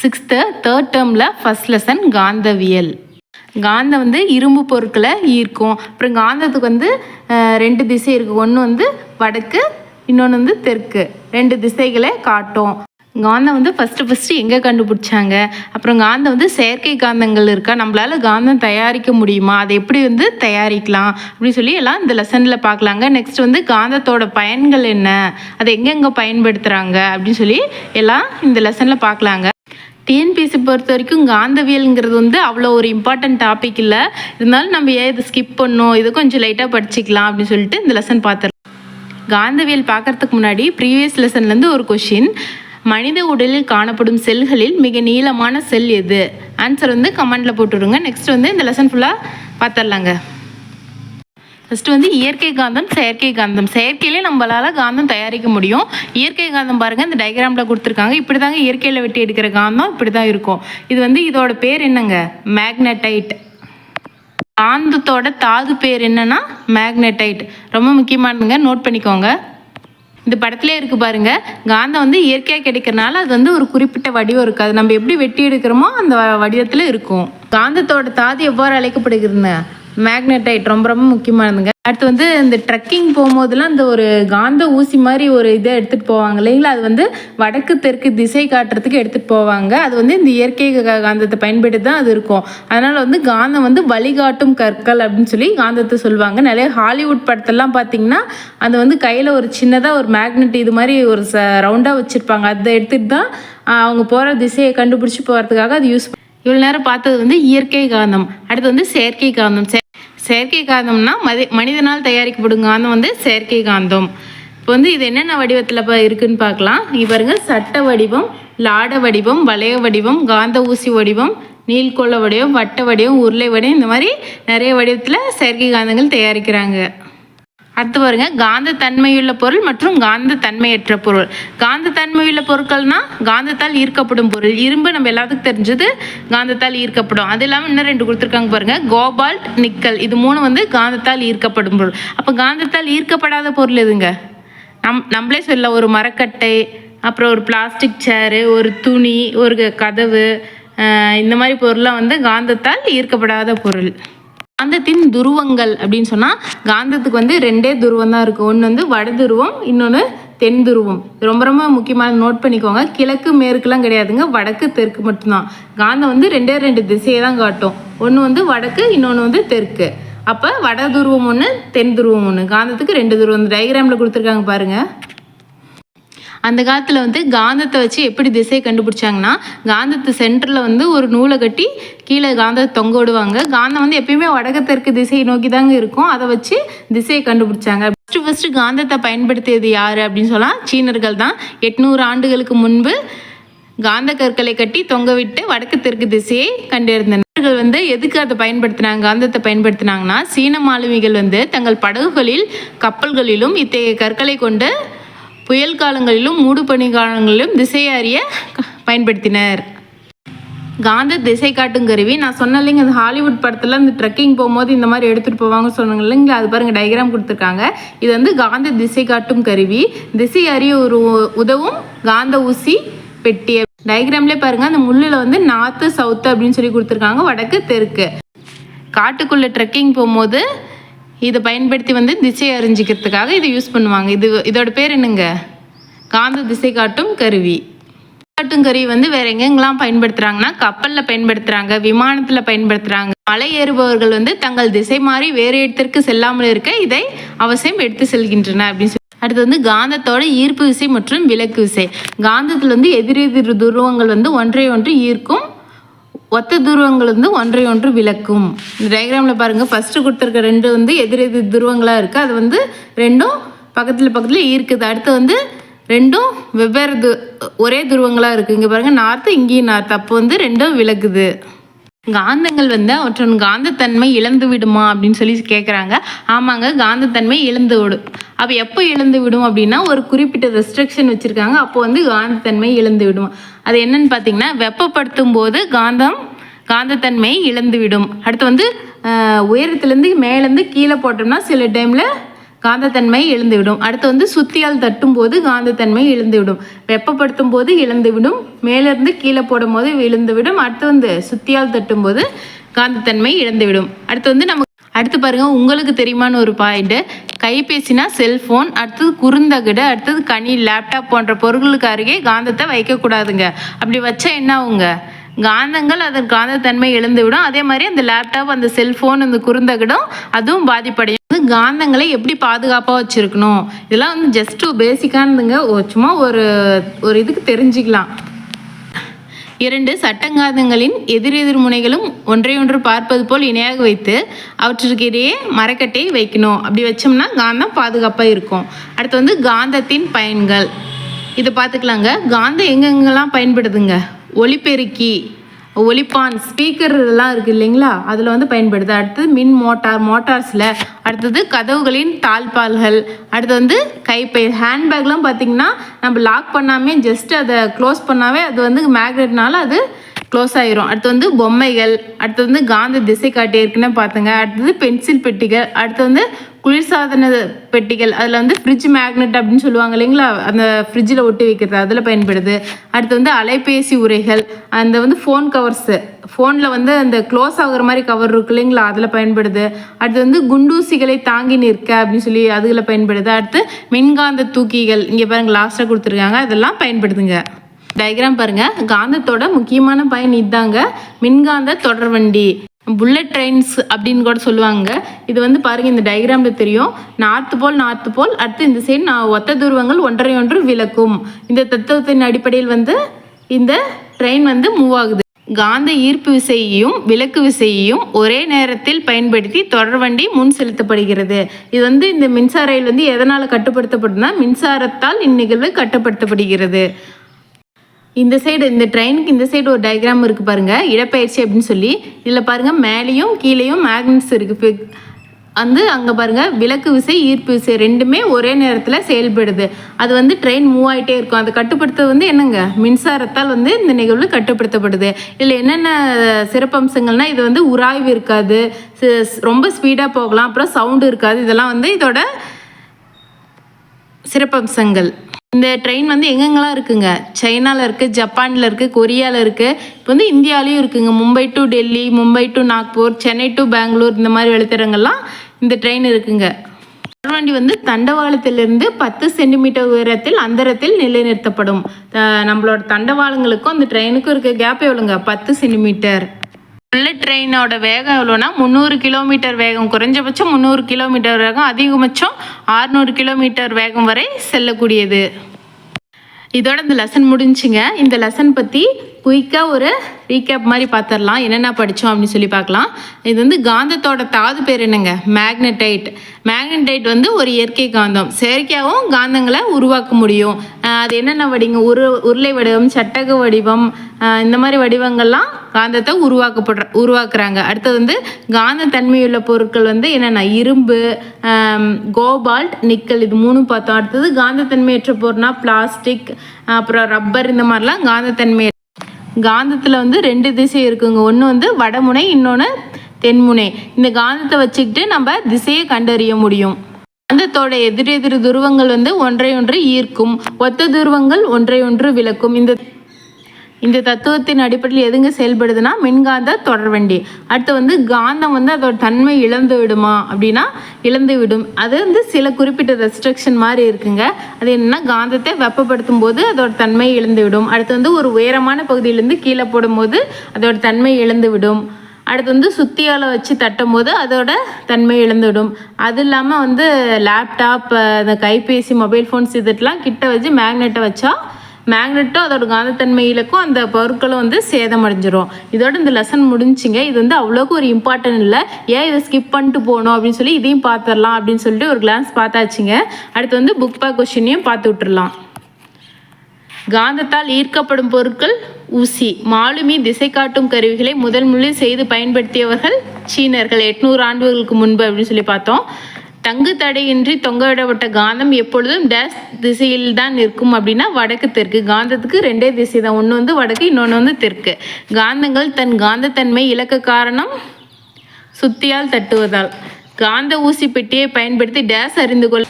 Sixth third டேர்மில் first lesson காந்தவியல். காந்தம் வந்து இரும்பு பொருட்களை ஈர்க்கும். அப்புறம் காந்தத்துக்கு வந்து ரெண்டு திசை இருக்குது ஒன்று வந்து வடக்கு இன்னொன்று வந்து தெற்கு. ரெண்டு திசைகளை காட்டும். காந்தம் வந்து ஃபஸ்ட்டு ஃபஸ்ட்டு எங்கே கண்டுபிடிச்சாங்க? அப்புறம் காந்தம் வந்து செயற்கை காந்தங்கள் இருக்கா? நம்மளால் காந்தம் தயாரிக்க முடியுமா? அதை எப்படி வந்து தயாரிக்கலாம்? அப்படின்னு சொல்லி எல்லாம் இந்த லெசனில் பார்க்கலாங்க. நெக்ஸ்ட் வந்து காந்தத்தோட பயன்கள் என்ன? அதை எங்கெங்கே பயன்படுத்துகிறாங்க அப்படின்னு சொல்லி எல்லாம் இந்த லெசனில் பார்க்கலாங்க. டிஎன்பிஎஸ்சி பொறுத்த வரைக்கும் காந்தவியல்ங்கிறது வந்து அவ்வளோ ஒரு இம்பார்ட்டன்ட் டாபிக் இல்லை. இருந்தாலும் நம்ம ஏன் இதை ஸ்கிப் பண்ணோம் இது கொஞ்சம் லைட்டாக படிச்சுக்கலாம் அப்படின்னு சொல்லிட்டு இந்த லெசன் பார்த்துருலாம் காந்தவியல் பார்க்கறதுக்கு முன்னாடி ப்ரீவியஸ் லெசன்லேருந்து ஒரு கொஷின் மனித உடலில் காணப்படும் செல்களில் மிக நீளமான செல் எது? ஆன்சர் வந்து கமெண்டில் போட்டுவிடுங்க நெக்ஸ்ட் வந்து இந்த லெசன் ஃபுல்லாக பார்த்துடலாங்க. ஃபஸ்ட்டு வந்து இயற்கை காந்தம் செயற்கை காந்தம். செயற்கையிலே நம்மளால் காந்தம் தயாரிக்க முடியும். இயற்கை காந்தம் பாருங்கள் இந்த டயக்ராமில் கொடுத்துருக்காங்க. இப்படி தாங்க இயற்கையில் வெட்டி எடுக்கிற காந்தம் இப்படி தான் இருக்கும். இது வந்து இதோட பேர் என்னங்க? மேக்னடைட் காந்தத்தோட தாது பேர் என்னன்னா மேக்னடைட் ரொம்ப முக்கியமானதுங்க. நோட் பண்ணிக்கோங்க. இந்த படத்திலே இருக்கு பாருங்க. காந்தம் வந்து இயற்கையாக கிடைக்கிறனால அது வந்து ஒரு குறிப்பிட்ட வடிவம் இருக்கு. அது நம்ம எப்படி வெட்டி எடுக்கிறோமோ அந்த வடிவத்தில் இருக்கும். காந்தத்தோட தாது எவ்வாறு அழைக்கப்படுகிறதுங்க மேக்னடைட் ரொம்ப ரொம்ப முக்கியமானதுங்க. அடுத்து வந்து இந்த ட்ரெக்கிங் போகும்போதெல்லாம் இந்த ஒரு காந்த ஊசி மாதிரி ஒரு இதை எடுத்துகிட்டு போவாங்க. இல்லைங்களா? அது வந்து வடக்கு தெற்கு திசை காட்டுறதுக்கு எடுத்துகிட்டு போவாங்க. அது வந்து இந்த இயற்கை கா- காந்தத்தை பயன்படுத்தி தான் அது இருக்கும். அதனால் வந்து காந்தம் வந்து வழிகாட்டும் கற்கள் அப்படின்னு சொல்லி காந்தத்தை சொல்லுவாங்க. நிறைய ஹாலிவுட் படத்தெல்லாம் பார்த்தீங்கன்னா அது வந்து கையில் ஒரு சின்னதாக ஒரு மேக்னெட் இது மாதிரி ஒரு ச ரவுண்டாக வச்சுருப்பாங்க. அதை எடுத்துகிட்டு தான் அவங்க போகிற திசையை கண்டுபிடிச்சி போகிறதுக்காக அது யூஸ் இவ்வளோ நேரம் பார்த்தது வந்து இயற்கை காந்தம். அடுத்து வந்து செயற்கை காந்தம். செ- செயற்கை காந்தம்னா மதி மனிதனால் தயாரிக்கப்படும் காந்தம் வந்து செயற்கை காந்தம். இப்போ வந்து இது என்னென்ன வடிவத்தில் இப்போ இருக்குதுன்னு பார்க்கலாம் இங்கே சட்ட வடிவம் லாட வடிவம் வளைய வடிவம் காந்த ஊசி வடிவம் நீள்கொள்ள வடிவம் வட்ட வடிவம் உருளை வடிவம் இந்த மாதிரி நிறைய வடிவத்தில் செயற்கை காந்தங்கள் தயாரிக்கிறாங்க. அடுத்து பாருங்க காந்த தன்மையுள்ள பொருள் மற்றும் காந்த தன்மையற்ற பொருள். காந்த தன்மையுள்ள பொருட்கள்னா காந்தத்தால் ஈர்க்கப்படும் பொருள். இரும்பு நம்ம எல்லாத்துக்கும் தெரிஞ்சது காந்தத்தால் ஈர்க்கப்படும். அது இல்லாமல் இன்னும் ரெண்டு கொடுத்துருக்காங்க பாருங்க. Cobalt nickel. இது மூணு வந்து காந்தத்தால் ஈர்க்கப்படும் பொருள். அப்போ காந்தத்தால் ஈர்க்கப்படாத பொருள் எதுங்க? நம் நம்மளே சொல்ல ஒரு மரக்கட்டை அப்புறம் ஒரு பிளாஸ்டிக் சேரு ஒரு துணி ஒரு கதவு இந்த மாதிரி பொருள்லாம் வந்து காந்தத்தால் ஈர்க்கப்படாத பொருள். காந்தத்தின் துருவங்கள் அப்படின்னு சொன்னால் காந்தத்துக்கு வந்து ரெண்டே துருவம் தான் இருக்குது ஒன்று வந்து வட துருவம் இன்னொன்று தென் துருவம். ரொம்ப ரொம்ப முக்கியமான நோட் பண்ணிக்கோங்க. கிழக்கு மேற்குலாம் கிடையாதுங்க. வடக்கு தெற்கு மட்டும்தான். காந்தம் வந்து ரெண்டே ரெண்டு திசையை தான் காட்டும். ஒன்று வந்து வடக்கு இன்னொன்று வந்து தெற்கு. அப்போ வட துருவம் ஒன்று தென் துருவம் ஒன்று காந்தத்துக்கு ரெண்டு துருவம். டயக்ராமில் கொடுத்துருக்காங்க பாருங்கள் அந்த காலத்தில் வந்து காந்தத்தை வச்சு எப்படி திசையை கண்டுபிடிச்சாங்கன்னா காந்தத்து சென்டரில் வந்து ஒரு நூலை கட்டி கீழே காந்தத்தை தொங்க விடுவாங்க. காந்தம் வந்து எப்பயுமே வடக்கு தெற்கு திசையை நோக்கி தாங்க இருக்கும். அதை வச்சு திசையை கண்டுபிடிச்சாங்க. ஃபஸ்ட்டு ஃபஸ்ட்டு காந்தத்தை பயன்படுத்தியது யார் அப்படின்னு சொல்லலாம் சீனர்கள் தான். எட்நூறு ஆண்டுகளுக்கு முன்பு காந்த கற்களை கட்டி தொங்க விட்டு வடக்கு தெற்கு திசையை கண்டிருந்தனர் அவர்கள் வந்து எதுக்கு அதை பயன்படுத்தினாங்க காந்தத்தை பயன்படுத்தினாங்கன்னா சீன மாலுமிகள் வந்து தங்கள் படகுகளில் கப்பல்களிலும் இத்தகைய கற்களை கொண்டு புயல் காலங்களிலும் மூடுபனி காலங்களிலும் திசை அறிய க- பயன்படுத்தினர். காந்த திசை காட்டும் கருவி. நான் சொன்ன இல்லைங்க இந்த ஹாலிவுட் படத்தில் அந்த ட்ரெக்கிங் போகும்போது இந்த மாதிரி எடுத்துகிட்டு போவாங்க சொன்னாங்க இல்லைங்களா? அது பாருங்கள் டயக்ராம் கொடுத்துருக்காங்க. இது வந்து காந்த திசை காட்டும் கருவி. திசை அறிய ஒரு உ- உதவும் காந்த ஊசி பெட்டி டயக்ராம்லேயே பாருங்கள் அந்த முள்ளில் வந்து நார்த்து சவுத்து அப்படின்னு சொல்லி கொடுத்துருக்காங்க வடக்கு தெற்கு. காட்டுக்குள்ளே ட்ரெக்கிங் போகும்போது இதை பயன்படுத்தி வந்து திசை அறிஞ்சிக்கிறதுக்காக இதை யூஸ் பண்ணுவாங்க. இது இதோட பேர் என்னங்க? காந்த திசை காட்டும் கருவி. காட்டும் கருவி வந்து வேற எங்கெங்கெல்லாம் பயன்படுத்துறாங்கன்னா கப்பலில் பயன்படுத்துறாங்க விமானத்தில் பயன்படுத்துறாங்க. மலை ஏறுபவர்கள் வந்து தங்கள் திசை மாறி வேறு இடத்திற்கு செல்லாமல் இருக்க இதை அவசியம் எடுத்து செல்கின்றன அப்படின்னு சொல்லி. அடுத்து வந்து காந்தத்தோட ஈர்ப்பு விசை மற்றும் விலக்கு விசை. காந்தத்தில் வந்து எதிரெதிர் துருவங்கள் வந்து ஒன்றை ஒன்று ஈர்க்கும் ஒத்த துருவங்கள் வந்து ஒன்றை ஒன்று விளக்கும். இந்த டயக்ராமில் பாருங்கள் ஃபஸ்ட்டு கொடுத்துருக்க ரெண்டு வந்து எதிரெதிர் துருவங்களாக இருக்குது அது வந்து ரெண்டும் பக்கத்தில் பக்கத்தில் ஈர்க்குது அடுத்து வந்து ரெண்டும் வெவ்வேறு து ஒரே துருவங்களாக இருக்குது இங்கே பாருங்கள் நார்த்து இங்கேயும் நார்த்து அப்போ வந்து ரெண்டும் விளக்குது. காந்தங்கள் வந்து அவற்றின் காந்தத்தன்மை இழந்து விடுமா அப்படின்னு சொல்லி கேட்குறாங்க ஆமாங்க காந்தத்தன்மை இழந்து விடும் அப்போ எப்போ இழந்து விடும் அப்படின்னா ஒரு குறிப்பிட்ட ரெஸ்ட்ரிக்ஷன் வச்சுருக்காங்க. அப்போ வந்து காந்தத்தன்மை இழந்து விடும். அது என்னன்னு பார்த்தீங்கன்னா வெப்பப்படுத்தும் போது காந்தம் காந்தத்தன்மை இழந்துவிடும். அடுத்து வந்து உயரத்துலேருந்து மேலேருந்து கீழே போட்டோம்னா சில டைமில் காந்தத்தன்மை இழந்துவிடும். அடுத்து வந்து சுத்தியால் தட்டும் போது காந்தத்தன்மை இழந்துவிடும். வெப்பப்படுத்தும் போது இழந்துவிடும். மேலேருந்து கீழே போடும் போது இழந்துவிடும். அடுத்து வந்து சுத்தியால் தட்டும் போது காந்தத்தன்மை இழந்துவிடும். அடுத்து வந்து நம்ம அடுத்து பாருங்கள் உங்களுக்கு தெரியுமான்னு ஒரு பாயிண்ட்டு கைபேசினா செல்போன் அடுத்தது குறுந்தகடு அடுத்தது கனி லேப்டாப் போன்ற பொருட்களுக்கு அருகே காந்தத்தை வைக்கக்கூடாதுங்க. அப்படி வச்சா என்ன ஆகுங்க காந்தங்கள் அதன் காந்தத்தன்மை இழந்துவிடும். அதே மாதிரி அந்த லேப்டாப் அந்த செல்போன் அந்த குறுந்தகடும் அதுவும் பாதிப்படையும். வந்து காந்தங்களை எப்படி பாதுகாப்பாக வச்சுருக்கணும்? இதெல்லாம் வந்து ஜஸ்ட் பேசிக்கானதுங்க சும்மா ஒரு ஒரு இதுக்கு தெரிஞ்சுக்கலாம். இரண்டு சட்டங்காதங்களின் எதிரெதிர் முனைகளும் ஒன்றையொன்று பார்ப்பது போல் இணையாக வைத்து அவற்றிற்கு இடையே மரக்கட்டை வைக்கணும். அப்படி வச்சோம்னா காந்தம் பாதுகாப்பாக இருக்கும். அடுத்து வந்து காந்தத்தின் பயன்கள். இதை பார்த்துக்கலாங்க. காந்தம் எங்கெங்கெல்லாம் பயன்படுதுங்க? ஒலிபெருக்கி ஒலிப்பான் ஸ்பீக்கர் இதெல்லாம் இருக்குது இல்லைங்களா? அதில் வந்து பயன்படுது. அடுத்தது மின் மோட்டார் மோட்டார்ஸில். அடுத்தது கதவுகளின் தாழ்பால்கள். அடுத்து வந்து கைப்பை ஹேண்ட்பேக்லாம் பார்த்திங்கன்னா நம்ம லாக் பண்ணாமே ஜஸ்ட் அதை க்ளோஸ் பண்ணாவே அது வந்து மேக்னெட்னால அது க்ளோஸ் ஆயிரும். அடுத்து வந்து பொம்மைகள். அடுத்து வந்து காந்த திசை காட்டி இருக்குன்னு பார்த்துங்க அடுத்தது பென்சில் பெட்டிகள். அடுத்து வந்து குளிர்சாதன பெட்டிகள் அதில் வந்து ஃப்ரிட்ஜ் மேக்னெட் அப்படின்னு சொல்லுவாங்க இல்லைங்களா? அந்த ஃப்ரிட்ஜில் ஒட்டி வைக்கிறது அதில் பயன்படுது. அடுத்து வந்து அலைபேசி உரைகள் அந்த வந்து ஃபோன் கவர்ஸு ஃபோனில் வந்து அந்த க்ளோஸ் ஆகுற மாதிரி கவர் இருக்கு இல்லைங்களா? அதில் பயன்படுது. அடுத்து வந்து குண்டூசிகளை தாங்கி நிற்க அப்படின்னு சொல்லி அதில் பயன்படுது. அடுத்து மின்காந்த தூக்கிகள் இங்கே பாருங்கள் லாஸ்ட்டாக கொடுத்துருக்காங்க. அதெல்லாம் பயன்படுதுங்க. டயக்ராம் பாருங்கள் காந்தத்தோட முக்கியமான பயன் இதாங்க மின்காந்த தொடர்வண்டி புல்லட் ட்ரெயின்ஸ் அப்படின்னு கூட சொல்லுவாங்க. இது வந்து பாருங்கள் இந்த டயக்ராமில் தெரியும். நார்த்து போல் நார்த்து போல் அடுத்து இந்த சைடு நான் ஒத்த துருவங்கள் ஒன்றை ஒன்று விளக்கும். இந்த தத்துவத்தின் அடிப்படையில் வந்து இந்த ட்ரெயின் வந்து மூவ் ஆகுது. காந்த ஈர்ப்பு விசையையும் விளக்கு விசையையும் ஒரே நேரத்தில் பயன்படுத்தி தொடர்வண்டி முன் செலுத்தப்படுகிறது. இது வந்து இந்த மின்சார ரயில் வந்து எதனால் கட்டுப்படுத்தப்படுதுன்னா மின்சாரத்தால் இந்நிகழ்வு கட்டுப்படுத்தப்படுகிறது. இந்த சைடு இந்த ட்ரெயினுக்கு இந்த சைடு ஒரு டயக்ராம் இருக்குது பாருங்கள் இடப்பெயர்ச்சி அப்படின்னு சொல்லி. இதில் பாருங்கள் மேலேயும் கீழேயும் மேக்னட்ஸ் இருக்குது வந்து அங்கே பாருங்கள் விளக்கு விசை ஈர்ப்பு விசை ரெண்டுமே ஒரே நேரத்தில் செயல்படுது. அது வந்து ட்ரெயின் மூவ் ஆகிட்டே இருக்கும். அதை கட்டுப்படுத்துறது வந்து என்னங்க? மின்சாரத்தால் வந்து இந்த நிகழ்வு கட்டுப்படுத்தப்படுது. இதில் என்னென்ன சிறப்பம்சங்கள்னா இது வந்து உராய்வு இருக்காது. ரொம்ப ஸ்பீடாக போகலாம். அப்புறம் சவுண்டு இருக்காது. இதெல்லாம் வந்து இதோட சிறப்பம்சங்கள். இந்த ட்ரெயின் வந்து எங்கெங்கெல்லாம் இருக்குங்க? சைனாவில் இருக்குது ஜப்பானில் இருக்குது கொரியாவில் இருக்குது இப்போ வந்து இந்தியாவிலையும் இருக்குங்க. Mumbai to Delhi Mumbai to Nagpur Chennai to Bangalore இந்த மாதிரி வழித்தடங்கள்லாம் இந்த ட்ரெயின் இருக்குங்க. தொடர்வண்டி வந்து தண்டவாளத்திலிருந்து பத்து சென்டிமீட்டர் உயரத்தில் அந்தரத்தில் நிலைநிறுத்தப்படும். நம்மளோட தண்டவாளங்களுக்கும் அந்த ட்ரெயினுக்கும் இருக்க கேப் எவ்வளோங்க? பத்து சென்டிமீட்டர். புல்லட் ட்ரெயினோட வேகம் எவ்வளோனா முந்நூறு கிலோமீட்டர் வேகம். குறைஞ்சபட்சம் முந்நூறு கிலோமீட்டர் வேகம். அதிகபட்சம் 600 கிலோமீட்டர் வேகம் வரை செல்லக்கூடியது. இதோட இந்த லெசன் முடிஞ்சுங்க. இந்த லெசன் பற்றி குயிக்காக ஒரு ரீகேப் மாதிரி பார்த்துடலாம் என்னென்ன படித்தோம் அப்படின்னு சொல்லி பார்க்கலாம் இது வந்து காந்தத்தோட தாது பேர் என்னங்க? மேக்னடைட் மேக்னடைட் வந்து ஒரு இயற்கை காந்தம். செயற்கையாகவும் காந்தங்களை உருவாக்க முடியும். அது என்னென்ன வடிங்க உரு உருளை வடிவம் சட்டக வடிவம் இந்த மாதிரி வடிவங்கள்லாம் காந்தத்தை உருவாக்கப்படுற உருவாக்குறாங்க. அடுத்தது வந்து காந்த தன்மையுள்ள பொருட்கள் வந்து என்னென்ன? இரும்பு கோபால்ட் நிக்கல் இது மூணும் பார்த்தோம். அடுத்தது காந்தத்தன்மையற்ற பொருள்னா பிளாஸ்டிக் அப்புறம் ரப்பர் இந்த மாதிரிலாம் காந்தத்தன்மை காந்தத்தில் வந்து ரெண்டு திசை இருக்குங்க. ஒன்று வந்து வடமுனை இன்னொன்று தென்முனை. இந்த காந்தத்தை வச்சுக்கிட்டு நம்ம திசையை கண்டறிய முடியும். காந்தத்தோட எதிரெதிர் துருவங்கள் வந்து ஒன்றையொன்று ஈர்க்கும். ஒத்த துருவங்கள் ஒன்றையொன்று விளக்கும். இந்த இந்த தத்துவத்தின் அடிப்படையில் எதுங்க செயல்படுதுன்னா மின்காந்த தொடர்வண்டி அடுத்து வந்து காந்தம் வந்து அதோட தன்மை இழந்து விடுமா அப்படின்னா இழந்து விடும். அது வந்து சில குறிப்பிட்ட ரெஸ்ட்ரிக்ஷன் மாதிரி இருக்குங்க. அது என்னன்னா காந்தத்தை வெப்பப்படுத்தும் போது அதோட தன்மை இழந்து விடும். அடுத்து வந்து ஒரு உயரமான பகுதியிலேருந்து கீழே போடும்போது அதோட தன்மை இழந்து விடும். அடுத்து வந்து சுத்தியால் வச்சு தட்டும் போது அதோட தன்மை இழந்துவிடும் அது இல்லாமல் வந்து லேப்டாப் அந்த கைபேசி மொபைல் ஃபோன்ஸ் இதுக்கெலாம் கிட்ட வச்சு மேக்னெட்டை வச்சா மேக்னெட்டும் அதோட காந்தத்தன்மை இலக்கும் அந்த பொருட்களும் வந்து சேதமடைஞ்சிரும். இதோட இந்த லெசன் முடிஞ்சுங்க இது வந்து அவ்வளோக்கு ஒரு இம்பார்ட்டன்ட் இல்லை. ஏன் இதை ஸ்கிப் பண்ணிட்டு போகணும் அப்படின்னு சொல்லி இதையும் பார்த்துடலாம் அப்படின்னு சொல்லிட்டு ஒரு கிளான்ஸ் பார்த்தாச்சுங்க. அடுத்து வந்து புக் பேக் கொஷினையும் பார்த்து விட்டுடலாம் காந்தத்தால் ஈர்க்கப்படும் பொருட்கள் ஊசி. மாலுமி திசை காட்டும் கருவிகளை முதல் முதலில் செய்து பயன்படுத்தியவர்கள் சீனர்கள். எட்நூறு ஆண்டுகளுக்கு முன்பு அப்படின்னு சொல்லி பார்த்தோம். தங்கு தடையின்றி தொங்கவிடப்பட்ட காந்தம் எப்பொழுதும் டேஸ் திசையில் தான் இருக்கும் அப்படின்னா வடக்கு தெற்கு. காந்தத்துக்கு ரெண்டே திசை தான். ஒன்று வந்து வடக்கு இன்னொன்று வந்து தெற்கு. காந்தங்கள் தன் காந்தத்தன்மை இழக்க காரணம் சுத்தியால் தட்டுவதால். காந்த ஊசி பெட்டியை பயன்படுத்தி டேஸ் அறிந்து கொள்